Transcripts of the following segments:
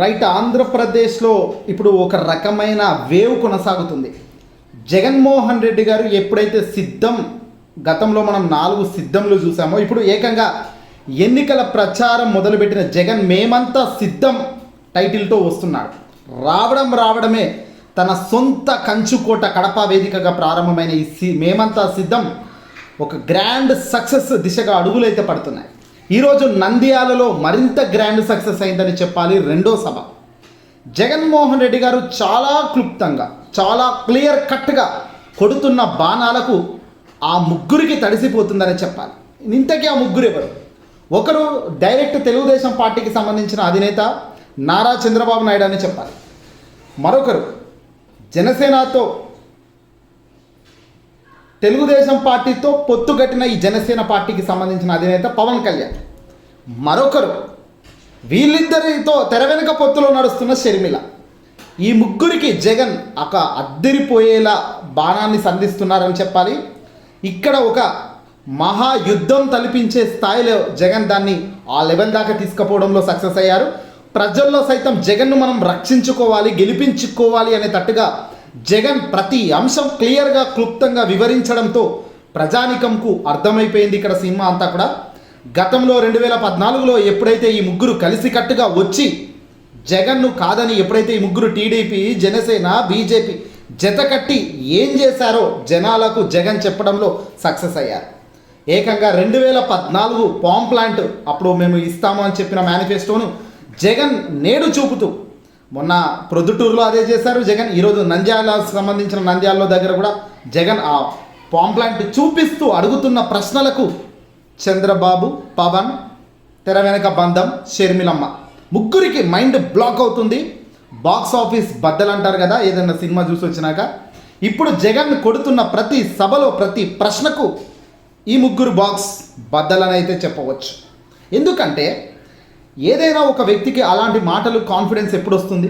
Right ఆంధ్రప్రదేశ్లో ఇప్పుడు ఒక రకమైన వేవ్ కొనసాగుతుంది. జగన్మోహన్ రెడ్డి గారు ఎప్పుడైతే సిద్ధం గతంలో మనం నాలుగు సిద్ధంలు చూసామో ఇప్పుడు ఏకంగా ఎన్నికల ప్రచారం మొదలుపెట్టిన జగన్ మేమంతా సిద్ధం టైటిల్తో వస్తున్నాడు. రావడం రావడమే తన సొంత కంచుకోట కడప వేదికగా ప్రారంభమైన ఈ సి మేమంతా సిద్ధం ఒక గ్రాండ్ సక్సెస్ దిశగా అడుగులైతే పడుతున్నాయి. ఈరోజు నంద్యాలలో మరింత గ్రాండ్ సక్సెస్ అయిందని చెప్పాలి రెండో సభ. జగన్మోహన్ రెడ్డి గారు చాలా క్లుప్తంగా చాలా క్లియర్ కట్గా కొడుతున్న బాణాలకు ఆ ముగ్గురికి తడిసిపోతుందని చెప్పాలి. ఇంతకీ ఆ ముగ్గురు ఎవరు? ఒకరు డైరెక్ట్ తెలుగుదేశం పార్టీకి సంబంధించిన అధినేత నారా చంద్రబాబు నాయుడు అని చెప్పాలి. మరొకరు జనసేనతో తెలుగుదేశం పార్టీతో పొత్తుగట్టిన ఈ జనసేన పార్టీకి సంబంధించిన అధినేత పవన్ కళ్యాణ్. మరొకరు వీళ్ళిద్దరితో తెర వెనుక పొత్తులో నడుస్తున్న షర్మిల. ఈ ముగ్గురికి జగన్ ఒక అద్దరిపోయేలా బాణాన్ని సంధిస్తున్నారని చెప్పాలి. ఇక్కడ ఒక మహాయుద్ధం తలపించే స్థాయిలో జగన్ దాన్ని ఆ లెవెల్ దాకా తీసుకుపోవడంలో సక్సెస్ అయ్యారు. ప్రజల్లో సైతం జగన్ను మనం రక్షించుకోవాలి గెలిపించుకోవాలి అనే తట్టుగా జగన్ ప్రతి అంశం క్లియర్గా క్లుప్తంగా వివరించడంతో ప్రజానికంకు అర్థమైపోయింది ఇక్కడ సినిమా అంతా కూడా. గతంలో రెండు వేల పద్నాలుగులో ఎప్పుడైతే ఈ ముగ్గురు కలిసికట్టుగా వచ్చి జగన్ను కాదని ఎప్పుడైతే ఈ ముగ్గురు టీడీపీ జనసేన బీజేపీ జతకట్టి ఏం చేశారో జనాలకు జగన్ చెప్పడంలో సక్సెస్ అయ్యారు. ఏకంగా రెండు వేల పద్నాలుగు పాంప్లాంట్ అప్పుడు మేము ఇస్తాము అని చెప్పిన మేనిఫెస్టోను జగన్ నేడు చూపుతూ మొన్న ప్రొద్దుటూరులో అదే చేశారు. జగన్ ఈరోజు నంద్యాలకు సంబంధించిన నంద్యాలలో దగ్గర కూడా జగన్ ఆ పాంప్లాంట్ చూపిస్తూ అడుగుతున్న ప్రశ్నలకు చంద్రబాబు పవన్ తెర వెనక బంధం షర్మిలమ్మ. ముగ్గురికి మైండ్ బ్లాక్ అవుతుంది. బాక్స్ ఆఫీస్ బద్దలు అంటారు కదా ఏదైనా సినిమా చూసి వచ్చినాక. ఇప్పుడు జగన్ కొడుతున్న ప్రతి సభలో ప్రతి ప్రశ్నకు ఈ ముగ్గురు బాక్స్ బద్దలనైతే చెప్పవచ్చు. ఎందుకంటే ఏదైనా ఒక వ్యక్తికి అలాంటి మాటలు కాన్ఫిడెన్స్ ఎప్పుడు వస్తుంది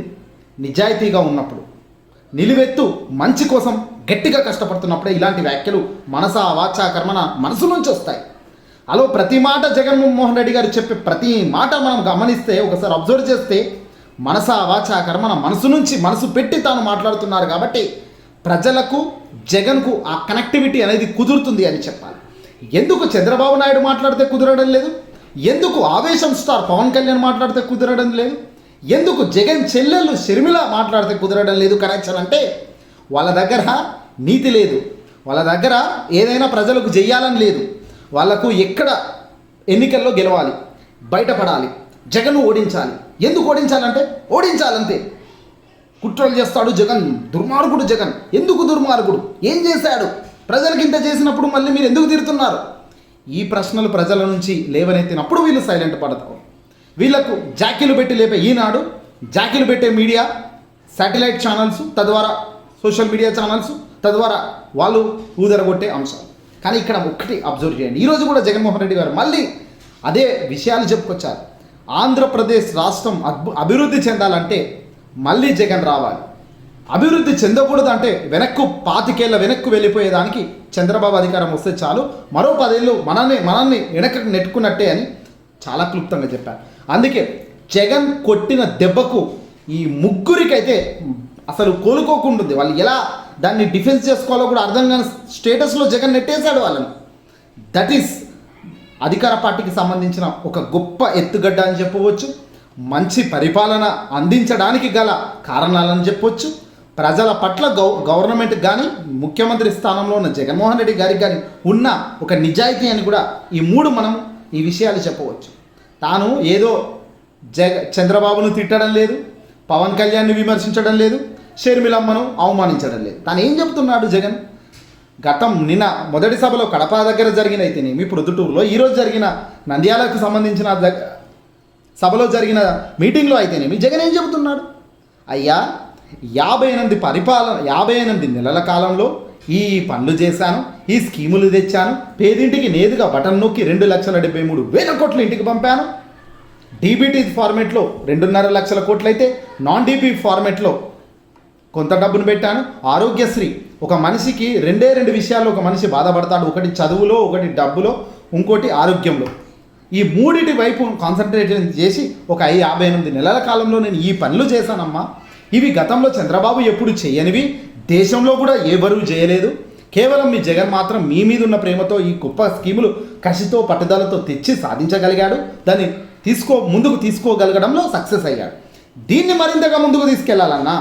నిజాయితీగా ఉన్నప్పుడు. నిలువెత్తు మంచి కోసం గట్టిగా కష్టపడుతున్నప్పుడే ఇలాంటి వ్యాఖ్యలు మనస వాచ కర్మన మనసు నుంచి వస్తాయి. అలో ప్రతి మాట జగన్మోహన్ రెడ్డి గారు చెప్పే ప్రతి మాట మనం గమనిస్తే ఒకసారి అబ్జర్వ్ చేస్తే మనస వాచ కర్మన మనసు నుంచి మనసు పెట్టి తాను మాట్లాడుతున్నారు కాబట్టి ప్రజలకు జగన్కు ఆ కనెక్టివిటీ అనేది కుదురుతుంది అని చెప్పాలి. ఎందుకు చంద్రబాబు నాయుడు మాట్లాడితే కుదరడం లేదు? ఎందుకు ఆవేశం స్టార్ పవన్ కళ్యాణ్ మాట్లాడితే కుదరడం లేదు? ఎందుకు జగన్ చెల్లెళ్ళు షర్మిల మాట్లాడితే కుదరడం లేదు కనెక్షన్ అంటే? వాళ్ళ దగ్గర నీతి లేదు. వాళ్ళ దగ్గర ఏదైనా ప్రజలకు చెయ్యాలని లేదు. వాళ్ళకు ఎక్కడ ఎన్నికల్లో గెలవాలి? బయటపడాలి. జగన్ ఓడించాలి. ఎందుకు ఓడించాలంటే? ఓడించాలంతే. కుట్రలు చేస్తాడు జగన్. దుర్మార్గుడు జగన్. ఎందుకు దుర్మార్గుడు? ఏం చేశాడు? ప్రజలకు ఇంత చేసినప్పుడు మళ్ళీ మీరు ఎందుకు తిరుతున్నారు ఈ ప్రశ్నలు ప్రజల నుంచి లేవనెత్తినప్పుడు వీళ్ళు సైలెంట్ పడతారు. వీళ్ళకు జాకీలు పెట్టి లేపే ఈనాడు జాకీలు పెట్టే మీడియా శాటిలైట్ ఛానల్స్ తద్వారా సోషల్ మీడియా ఛానల్స్ తద్వారా వాళ్ళు ఊదరగొట్టే అంశాలు. కానీ ఇక్కడ ఒక్కటి అబ్జర్వ్ చేయండి. ఈరోజు కూడా జగన్మోహన్ రెడ్డి గారు మళ్ళీ అదే విషయాలు చెప్పుకొచ్చారు. ఆంధ్రప్రదేశ్ రాష్ట్రం అద్భు అభివృద్ధి చెందాలంటే మళ్ళీ జగన్ రావాలి. అభివృద్ధి చెందకూడదు అంటే వెనక్కు పాతికేళ్ళ వెనక్కు వెళ్ళిపోయేదానికి చంద్రబాబు అధికారం వస్తే చాలు. మరో పదేళ్ళు మనల్ని మనల్ని వెనక్కి నెట్టుకున్నట్టే అని చాలా క్లుప్తంగా చెప్పారు. అందుకే జగన్ కొట్టిన దెబ్బకు ఈ ముగ్గురికైతే అసలు కోలుకోకుండా వాళ్ళు ఎలా దాన్ని డిఫెన్స్ చేసుకోవాలో కూడా అర్థం కాని స్టేటస్లో జగన్ నెట్టేశాడు వాళ్ళని. దట్ ఈస్ అధికార పార్టీకి సంబంధించిన ఒక గొప్ప ఎత్తుగడ్డ అని చెప్పవచ్చు. మంచి పరిపాలన అందించడానికి గల కారణాలని చెప్పొచ్చు ప్రజల పట్ల గౌ గవర్నమెంట్ కానీ ముఖ్యమంత్రి స్థానంలో ఉన్న జగన్మోహన్ రెడ్డి గారికి కానీ ఉన్న ఒక నిజాయితీ అని కూడా ఈ మూడు మనం ఈ విషయాలు చెప్పవచ్చు. తాను ఏదో జగ చంద్రబాబును తిట్టడం లేదు పవన్ కళ్యాణ్ని విమర్శించడం లేదు షర్మిలమ్మను అవమానించడం లేదు. తాను ఏం చెప్తున్నాడు జగన్? గతం నిన్న మొదటి సభలో కడప దగ్గర జరిగిన అయితేనేమి ప్రొద్దుటూరులో ఈరోజు జరిగిన నంద్యాలకు సంబంధించిన సభలో జరిగిన మీటింగ్లో అయితేనేమి జగన్ ఏం చెబుతున్నాడు? అయ్యా యాభై ఎనిమిది పరిపాలన యాభై ఎనిమిది నెలల కాలంలో ఈ పనులు చేశాను ఈ స్కీములు తెచ్చాను పేదింటికి నేదుగా బటన్ నొక్కి రెండు లక్షల డెబ్బై మూడు వేల కోట్లు ఇంటికి పంపాను. డీబీటీ ఫార్మేట్లో రెండున్నర లక్షల కోట్లయితే నాన్ డీపీ ఫార్మేట్లో కొంత డబ్బును పెట్టాను. ఆరోగ్యశ్రీ ఒక మనిషికి రెండే రెండు విషయాల్లో ఒక మనిషి బాధపడతాడు. ఒకటి చదువులో ఒకటి డబ్బులో ఇంకోటి ఆరోగ్యంలో. ఈ మూడిటి వైపు కాన్సన్ట్రేషన్ చేసి ఒక ఐ యాభై ఎనిమిది నెలల కాలంలో నేను ఈ పనులు చేశానమ్మా. ఇవి గతంలో చంద్రబాబు ఎప్పుడు చేయనివి? దేశంలో కూడా ఎవరూ చేయలేదు. కేవలం మీ జగన్ మాత్రం మీ మీద ఉన్న ప్రేమతో ఈ గొప్ప స్కీములు కసితో పట్టుదలతో తెచ్చి సాధించగలిగాడు. దాన్ని తీసుకో ముందుకు తీసుకోగలగడంలో సక్సెస్ అయ్యాడు. దీన్ని మరింతగా ముందుకు తీసుకెళ్ళాలన్నా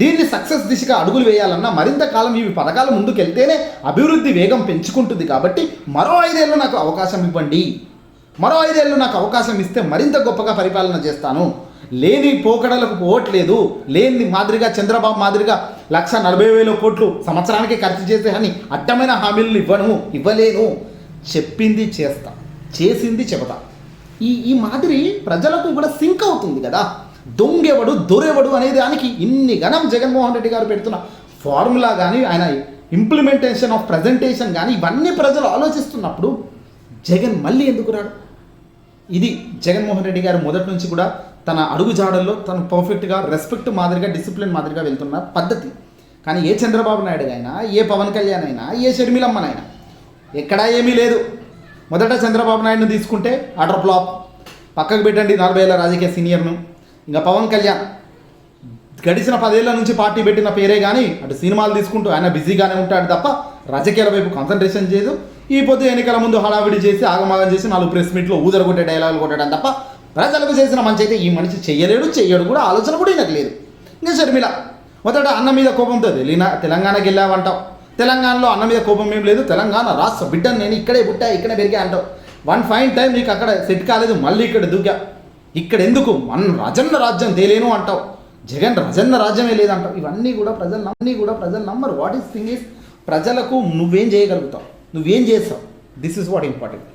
దీన్ని సక్సెస్ దిశగా అడుగులు వేయాలన్నా మరింత కాలం ఇవి పథకాలు ముందుకు వెళ్తేనే అభివృద్ధి వేగం పెంచుకుంటుంది కాబట్టి మరో ఐదేళ్ళు నాకు అవకాశం ఇవ్వండి. మరో ఐదేళ్ళు నాకు అవకాశం ఇస్తే మరింత గొప్పగా పరిపాలన చేస్తాను. లేని పోకడలకు పోవట్లేదు. లేని మాదిరిగా చంద్రబాబు మాదిరిగా లక్ష నలభై వేల కోట్లు సంవత్సరానికి ఖర్చు చేసే అని అడ్డమైన హామీలను ఇవ్వను ఇవ్వలేను. చెప్పింది చేస్తా. చేసింది చెబుతా. ఈ ఈ మాదిరి ప్రజలకు కూడా సింక్ అవుతుంది కదా. దొంగెవడు దొరెవడు అనే దానికి ఇన్ని గణం జగన్మోహన్ రెడ్డి గారు పెడుతున్న ఫార్ములా కానీ ఆయన ఇంప్లిమెంటేషన్ ఆఫ్ ప్రజెంటేషన్ కానీ ఇవన్నీ ప్రజలు ఆలోచిస్తున్నప్పుడు జగన్ మళ్ళీ ఎందుకు రాడు? ఇది జగన్మోహన్ రెడ్డి గారు మొదటి నుంచి కూడా తన అడుగుజాడల్లో తను పర్ఫెక్ట్గా రెస్పెక్ట్ మాదిరిగా డిసిప్లిన్ మాదిరిగా వెళ్తున్న పద్ధతి. కానీ ఏ చంద్రబాబు నాయుడు అయినా ఏ పవన్ కళ్యాణ్ అయినా ఏ షర్మిలమ్మనైనా ఎక్కడా ఏమీ లేదు. మొదట చంద్రబాబు నాయుడుని తీసుకుంటే అటర్ ఫ్లాప్. పక్కకు పెట్టండి నలభై ఏళ్ళ రాజకీయ సీనియర్ను. ఇంకా పవన్ కళ్యాణ్ గడిచిన పదేళ్ళ నుంచి పార్టీ పెట్టిన పేరే కానీ అటు సినిమాలు తీసుకుంటూ ఆయన బిజీగానే ఉంటాడు తప్ప రాజకీయాల వైపు కాన్సన్ట్రేషన్ చేయదు. ఈ పొద్దు ఎన్నికల ముందు హడావిడి చేసి ఆగమాగం చేసి నాలుగు ప్రెస్ మీట్లో ఊదర కొట్టే డైలాగులు కొట్టడం తప్ప ప్రజలకు చేసిన మంచి అయితే ఈ మనిషి చెయ్యలేడు చెయ్యడు కూడా ఆలోచన కూడా ఈయనకు లేదు. ఇంకా షర్మిల మొదట అన్న మీద కోపంతో తెలియనా తెలంగాణకి వెళ్ళావంటావు తెలంగాణలో అన్న మీద కోపం ఏం లేదు. తెలంగాణ రాష్ట్ర బిడ్డను నేను ఇక్కడే పుట్టా ఇక్కడే పెరిగా అంటావు. వన్ ఫైన్ టైం నీకు అక్కడ సెట్ కాలేదు మళ్ళీ ఇక్కడ దూకా. ఇక్కడ ఎందుకు? మన రజన్న రాజ్యం తేలేను అంటావు. జగన్ రజన్న రాజ్యమే లేదంటావు. ఇవన్నీ కూడా ప్రజలు అన్నీ కూడా ప్రజలు నమ్మరు. వాట్ ఈస్ థింగ్ ఈస్ ప్రజలకు నువ్వేం చేయగలుగుతావు? నువ్వేం చేస్తావు? This is what important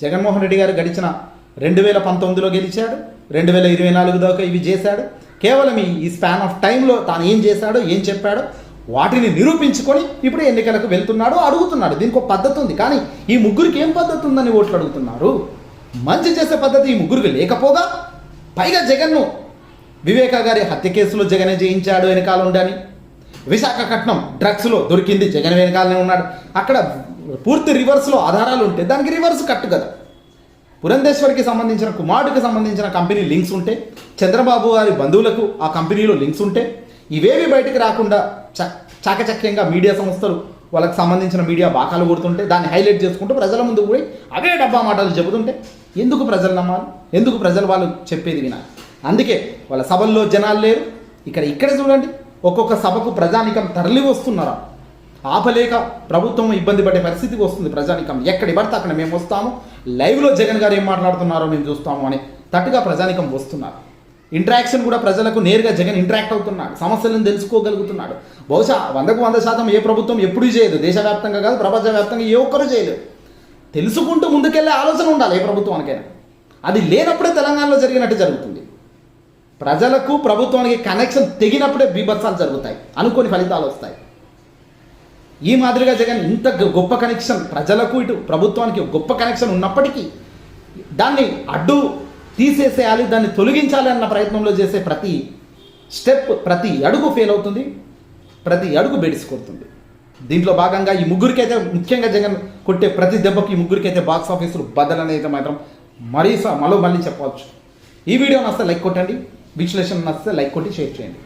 Jaganmohan Reddy గారు గడిచిన రెండు వేల పంతొమ్మిదిలో గెలిచాడు రెండు వేల ఇరవై నాలుగు దాకా ఇవి చేశాడు. కేవలం ఈ స్పాన్ ఆఫ్ టైంలో తాను ఏం చేశాడో ఏం చెప్పాడో వాటిని నిరూపించుకొని ఇప్పుడు ఎన్నికలకు వెళ్తున్నాడు అడుగుతున్నాడు. దీనికి ఒక పద్ధతి ఉంది. కానీ ఈ ముగ్గురికి ఏం పద్ధతి ఉందని ఓట్లు అడుగుతున్నారు? మంచి చేసే పద్ధతి ఈ ముగ్గురికి లేకపోగా పైగా జగన్ను వివేక గారి హత్య కేసులో జగనే జయించాడు వెనకాల ఉండని విశాఖపట్నం డ్రగ్స్లో దొరికింది జగన్ వెనకాలనే ఉన్నాడు. అక్కడ పూర్తి రివర్స్లో ఆధారాలు ఉంటే దానికి రివర్స్ కట్టు కదా. పురంధేశ్వరికి సంబంధించిన కుమారుడికి సంబంధించిన కంపెనీ లింక్స్ ఉంటే చంద్రబాబు గారి బంధువులకు ఆ కంపెనీలో లింక్స్ ఉంటే ఇవేవి బయటికి రాకుండా చ చాకచక్యంగా మీడియా సంస్థలు వాళ్ళకి సంబంధించిన మీడియా బాకాలు కొడుతుంటే దాన్ని హైలైట్ చేసుకుంటూ ప్రజల ముందు పోయి అవే డబ్బా మాటలు చెబుతుంటే ఎందుకు ప్రజలు నమ్మాలి? ఎందుకు ప్రజలు వాళ్ళు చెప్పేది వినాలి? అందుకే వాళ్ళ సభల్లో జనాలు లేరు. ఇక్కడ ఇక్కడ చూడండి ఒక్కొక్క సభకు ప్రజానికం తరలి వస్తున్నారా ఆపలేక ప్రభుత్వం ఇబ్బంది పడే పరిస్థితికి వస్తుంది ప్రజానికం. ఎక్కడి పడితే అక్కడ మేము వస్తాము. లైవ్లో జగన్ గారు ఏం మాట్లాడుతున్నారో మేము చూస్తాము అని తట్టుగా ప్రజానికం వస్తున్నారు. ఇంటరాక్షన్ కూడా ప్రజలకు నేరుగా జగన్ ఇంటరాక్ట్ అవుతున్నాడు. సమస్యలను తెలుసుకోగలుగుతున్నాడు. బహుశా వందకు వంద శాతం ఏ ప్రభుత్వం ఎప్పుడూ చేయదు. దేశవ్యాప్తంగా కాదు ప్రపంచవ్యాప్తంగా ఏ ఒక్కరూ చేయలేదు. తెలుసుకుంటూ ముందుకెళ్ళే ఆలోచన ఉండాలి ఏ ప్రభుత్వానికైనా. అది లేనప్పుడే తెలంగాణలో జరిగినట్టు జరుగుతుంది. ప్రజలకు ప్రభుత్వానికి కనెక్షన్ తెగినప్పుడే బీభత్సాలు జరుగుతాయి. అనుకోని ఫలితాలు వస్తాయి. ఈ మాదిరిగా జగన్ ఇంత గ- గొప్ప కనెక్షన్ ప్రజలకు ఇటు ప్రభుత్వానికి గొప్ప కనెక్షన్ ఉన్నప్పటికీ దాన్ని అడ్డు తీసేసేయాలి దాన్ని తొలగించాలి అన్న ప్రయత్నంలో చేసే ప్రతి స్టెప్ ప్రతి అడుగు ఫెయిల్ అవుతుంది ప్రతి అడుగు బెడిసి కొడుతుంది. దీంట్లో భాగంగా ఈ ముగ్గురికైతే ముఖ్యంగా జగన్ కొట్టే ప్రతి దెబ్బకి ఈ ముగ్గురికైతే బాక్స్ ఆఫీసులు బద్దలనేది మాత్రం మరీ స- మరో మళ్ళీ చెప్పవచ్చు. ఈ వీడియో నస్తే లైక్ కొట్టండి విశ్లేషణ నస్తే లైక్ కొట్టి షేర్ చేయండి.